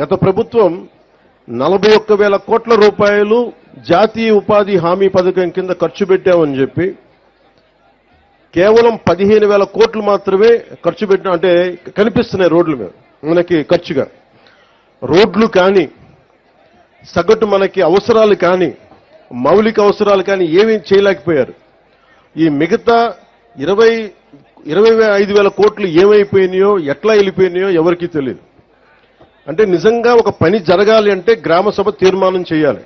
గత ప్రభుత్వం నలభై ఒక్క వేల కోట్ల రూపాయలు జాతీయ ఉపాధి హామీ పథకం కింద ఖర్చు పెట్టామని చెప్పి కేవలం పదిహేను వేల కోట్లు మాత్రమే ఖర్చు పెట్టిన అంటే కనిపిస్తున్నాయి రోడ్ల మీద మనకి ఖర్చుగా. రోడ్లు కానీ సగటు మనకి అవసరాలు కానీ మౌలిక అవసరాలు కానీ ఏమీ చేయలేకపోయారు. ఈ మిగతా ఇరవై ఇరవై ఐదు వేల కోట్లు ఏమైపోయినాయో ఎట్లా వెళ్ళిపోయినాయో ఎవరికీ తెలియదు. అంటే నిజంగా ఒక పని జరగాలి అంటే గ్రామ సభ తీర్మానం చేయాలి.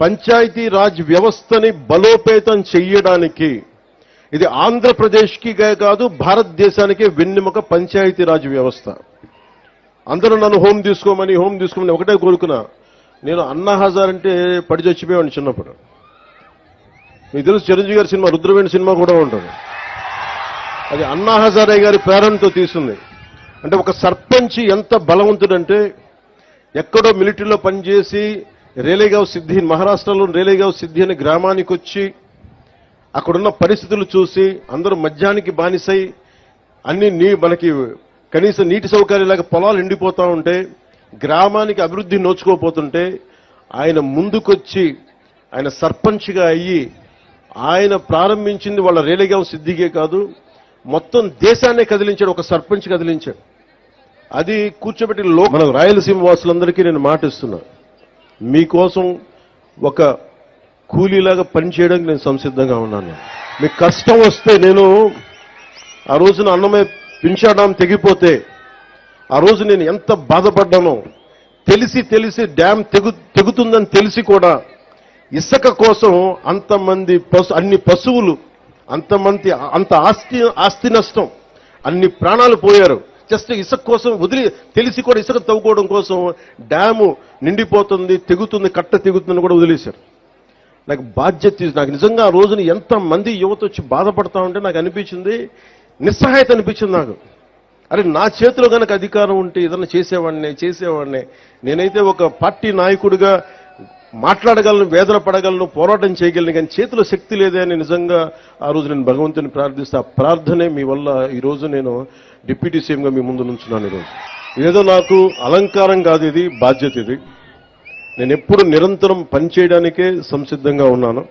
పంచాయతీ రాజ్ వ్యవస్థని బలోపేతం చేయడానికి ఇది ఆంధ్రప్రదేశ్కి కాదు భారతదేశానికి వెన్నెముక పంచాయతీ రాజ్ వ్యవస్థ. అందరూ నన్ను హోమ్ తీసుకోమని హోమ్ తీసుకోమని ఒకటే కోరుకున్నా. నేను అన్నా హజార్ అంటే పడి చచ్చిపోయాను చిన్నప్పుడు. మీకు తెలుసు చిరంజీవి గారి సినిమా రుద్రవేణి సినిమా కూడా ఉంటుంది. అది అన్నా హజారే గారి ప్రేరణతో తీసింది. అంటే ఒక సర్పంచ్ ఎంత బలవంతుడంటే ఎక్కడో మిలిటరీలో పనిచేసి రేలేగావ్ సిద్ధి మహారాష్ట్రలో రేలేగావ్ సిద్ధి అనే గ్రామానికి వచ్చి అక్కడున్న పరిస్థితులు చూసి అందరూ మద్యానికి బానిసై అన్ని నీ మనకి కనీసం నీటి సౌకర్యాలకు పొలాలు ఎండిపోతూ ఉంటే గ్రామానికి అభివృద్ధి నోచుకోపోతుంటే ఆయన ముందుకొచ్చి ఆయన సర్పంచ్గా అయ్యి ఆయన ప్రారంభించింది వాళ్ళ రేలేగావ్ సిద్ధికే కాదు మొత్తం దేశాన్నే కదిలించాడు ఒక సర్పంచ్ కదిలించాడు. అది కూర్చోబెట్టి లో మన రాయలసీమ వాసులందరికీ నేను మాటిస్తున్నా మీకోసం ఒక కూలీలాగా పనిచేయడానికి నేను సంసిద్ధంగా ఉన్నాను. మీకు కష్టం వస్తే నేను ఆ రోజున అన్నమే పింఛాడాం తెగిపోతే ఆ రోజు నేను ఎంత బాధపడ్డానో తెలిసి తెలిసి డ్యామ్ తెగు తెగుతుందని తెలిసి కూడా ఇసుక కోసం అంతమంది పశు అన్ని పశువులు అంతమంది అంత ఆస్తి ఆస్తి నష్టం అన్ని ప్రాణాలు పోయారు. జస్ట్ ఇసుక కోసం వదిలి తెలిసి కూడా ఇసుక తవ్వుకోవడం కోసం డ్యాము నిండిపోతుంది తెగుతుంది కట్ట తెగుతుందని కూడా వదిలేశారు. నాకు బాధ్యత నాకు నిజంగా ఆ రోజున ఎంత మంది యువత వచ్చి బాధపడతా ఉంటే నాకు అనిపించింది నిస్సహాయత అనిపించింది నాకు. అరే నా చేతిలో కనుక అధికారం ఉంటే ఏదైనా చేసేవాడిని చేసేవాడిని. నేనైతే ఒక పార్టీ నాయకుడిగా మాట్లాడగలను వేదన పడగలను పోరాటం చేయగలను కానీ చేతిలో శక్తి లేదే అని నిజంగా ఆ రోజు నేను భగవంతుని ప్రార్థిస్తే. ఆ ప్రార్థనే మీ వల్ల ఈరోజు నేను డిప్యూటీ సీఎంగా మీ ముందు నుంచున్నాను ఈరోజు ఏదో నాకు అలంకారం కాదు ఇది బాధ్యత ఇది. నేను ఎప్పుడు నిరంతరం పనిచేయడానికే సంసిద్ధంగా ఉన్నాను.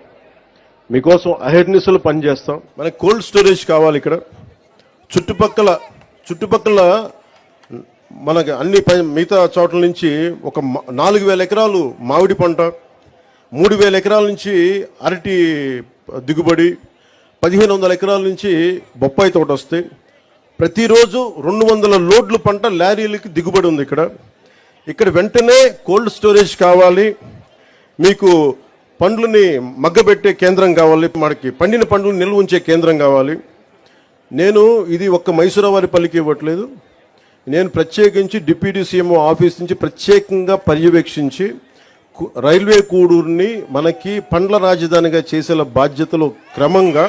మీకోసం అహెర్నిసలు పనిచేస్తాం. మనకి కోల్డ్ స్టోరేజ్ కావాలి ఇక్కడ. చుట్టుపక్కల చుట్టుపక్కల మనకి అన్ని మిగతా చోట్ల నుంచి ఒక నాలుగు వేల ఎకరాలు మామిడి పంట మూడు వేల ఎకరాల నుంచి అరటి దిగుబడి పదిహేను వందల ఎకరాల నుంచి బొప్పాయి తోట వస్తాయి ప్రతిరోజు రెండు వందల లోడ్లు పంట లారీలకి దిగుబడి ఉంది ఇక్కడ. ఇక్కడ వెంటనే కోల్డ్ స్టోరేజ్ కావాలి. మీకు పండ్లని మగ్గబెట్టే కేంద్రం కావాలి. మనకి పండిన పండ్లు నిల్వ ఉంచే కేంద్రం కావాలి. నేను ఇది ఒక్క మైసూరావారి పల్లికి ఇవ్వట్లేదు. నేను ప్రత్యేకించి డిప్యూటీ సీఎం ఆఫీస్ నుంచి ప్రత్యేకంగా పర్యవేక్షించి రైల్వే కూడూరుని మనకి పండ్ల రాజధానిగా చేసే బాధ్యతలు క్రమంగా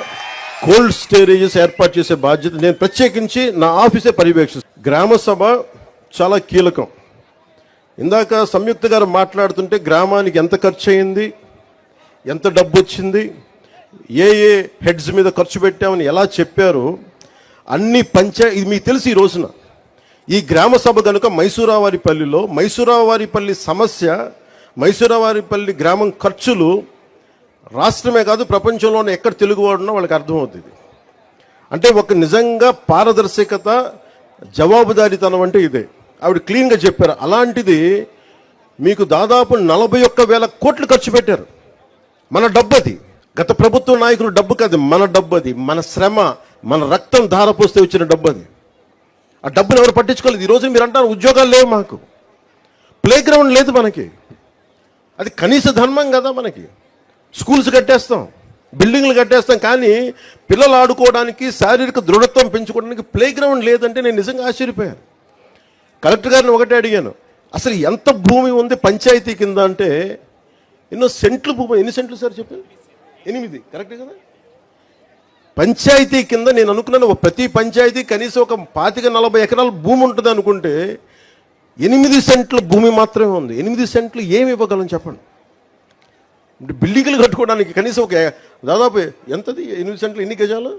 కోల్డ్ స్టోరేజెస్ ఏర్పాటు చేసే బాధ్యత నేను ప్రత్యేకించి నా ఆఫీసే పర్యవేక్షిస్తాను గ్రామ సభ చాలా కీలకం. ఇందాక సంయుక్త గారు మాట్లాడుతుంటే గ్రామానికి ఎంత ఖర్చు అయింది ఎంత డబ్బు వచ్చింది ఏ ఏ హెడ్స్ మీద ఖర్చు పెట్టామని ఎలా చెప్పారు అన్ని పంచాయతీ మీకు తెలిసి ఈ రోజున. ఈ గ్రామ సభ కనుక మైసూరావారిపల్లిలో మైసూరావారిపల్లి సమస్య మైసూరావారిపల్లి గ్రామం ఖర్చులు రాష్ట్రమే కాదు ప్రపంచంలోనే ఎక్కడ తెలుగువాడున్నా వాళ్ళకి అర్థమవుతుంది. అంటే ఒక నిజంగా పారదర్శకత జవాబుదారీతనం అంటే ఇదే. ఆవిడ క్లీన్గా చెప్పారు అలాంటిది మీకు దాదాపు నలభై ఒక్క వేల కోట్లు ఖర్చు పెట్టారు. మన డబ్బు అది గత ప్రభుత్వ నాయకులు డబ్బు కాదు మన డబ్బు అది మన శ్రమ మన రక్తం ధారపోస్తే వచ్చిన డబ్బు అది ఆ డబ్బులు ఎవరు పట్టించుకోలేదు. ఈ రోజు మీరు అంటారు ఉద్యోగాలు లేవు మాకు. ప్లే గ్రౌండ్ లేదు మనకి. అది కనీస ధర్మం కదా మనకి. స్కూల్స్ కట్టేస్తాం బిల్డింగ్లు కట్టేస్తాం కానీ పిల్లలు ఆడుకోవడానికి శారీరక దృఢత్వం పెంచుకోవడానికి ప్లే గ్రౌండ్ లేదంటే నేను నిజంగా ఆశ్చర్యపోయాను. కలెక్టర్ గారిని ఒకటే అడిగాను అసలు ఎంత భూమి ఉంది పంచాయతీ కింద అంటే ఎన్నో సెంట్లు భూమి ఎన్ని సెంట్లు సార్ చెప్పారు? ఎనిమిది కరెక్ట్ కదా? పంచాయతీ కింద నేను అనుకున్నాను ఒక ప్రతి పంచాయతీ కనీసం ఒక పాతిక నలభై ఎకరాల భూమి ఉంటుంది అనుకుంటే ఎనిమిది సెంట్ల భూమి మాత్రమే ఉంది. ఎనిమిది సెంట్లు ఏమి ఇవ్వగలం చెప్పండి? బిల్డింగ్లు కట్టుకోవడానికి కనీసం ఒక దాదాపు ఎంతది? ఎనిమిది సెంట్లు ఎన్ని గజాలు?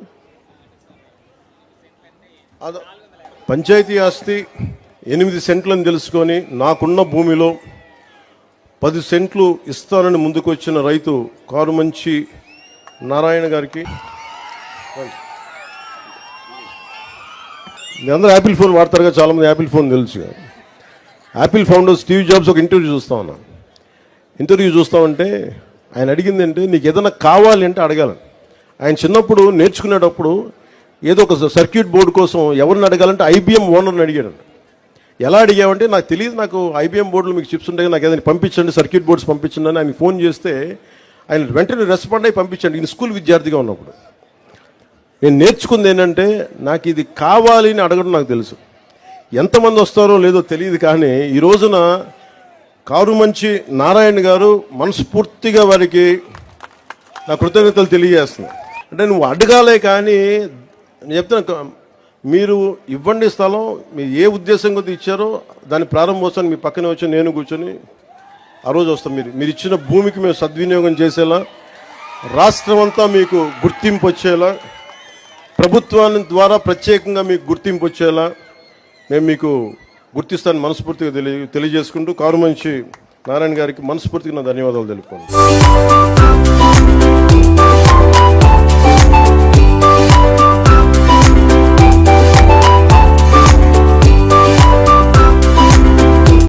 అద- పంచాయతీ ఆస్తి ఎనిమిది సెంట్లని తెలుసుకొని నాకున్న భూమిలో పది సెంట్లు ఇస్తానని ముందుకు వచ్చిన రైతు కారు మంచి నారాయణ గారికి మీ అందరూ యాపిల్ ఫోన్ వాడతారుగా చాలామంది యాపిల్ ఫోన్ తెలుసు. యాపిల్ ఫౌండర్ స్టీవ్ జాబ్స్ ఒక ఇంటర్వ్యూ చూస్తా ఉన్నా. ఇంటర్వ్యూ చూస్తామంటే ఆయన అడిగింది అంటే నీకు ఏదైనా కావాలి అంటే అడగాలి. ఆయన చిన్నప్పుడు నేర్చుకునేటప్పుడు ఏదో ఒక సర్క్యూట్ బోర్డు కోసం ఎవరిని అడగాలంటే ఐబిఎం ఓనర్ని అడిగాడు ఎలా అడిగామంటే నాకు తెలియదు నాకు ఐబిఎం బోర్డులు మీకు చిప్స్ ఉంటాయి నాకు ఏదైనా పంపించండి సర్క్యూట్ బోర్డ్స్ పంపించండి అని ఆయన ఫోన్ చేస్తే ఆయన వెంటనే రెస్పాండ్ అయ్యి పంపించండి. నేను స్కూల్ విద్యార్థిగా ఉన్నప్పుడు. నేను నేర్చుకుంది ఏంటంటే నాకు ఇది కావాలి అని అడగడం నాకు తెలుసు. ఎంతమంది వస్తారో లేదో తెలియదు కానీ ఈ రోజున కారు మంచి నారాయణ గారు మనస్ఫూర్తిగా వారికి నా కృతజ్ఞతలు తెలియజేస్తున్నాను. అంటే నువ్వు అడగాలే కానీ నేను చెప్తున్నా మీరు ఇవ్వండి స్థలం మీరు ఏ ఉద్దేశం కొద్ది ఇచ్చారో దాని ప్రారంభోత్సవం మీ పక్కనే వచ్చి నేను కూర్చొని ఆ రోజు వస్తాం మీరు మీరు ఇచ్చిన భూమికి మేము సద్వినియోగం చేసేలా రాష్ట్రం అంతా మీకు గుర్తింపు వచ్చేలా ప్రభుత్వాన్ని ద్వారా ప్రత్యేకంగా మీకు గుర్తింపు వచ్చేలా మేము మీకు గుర్తిస్తాను మనస్ఫూర్తిగా తెలియ తెలియజేసుకుంటూ కారు మంచి నారాయణ గారికి మనస్ఫూర్తిగా నా ధన్యవాదాలు తెలుపుకోండి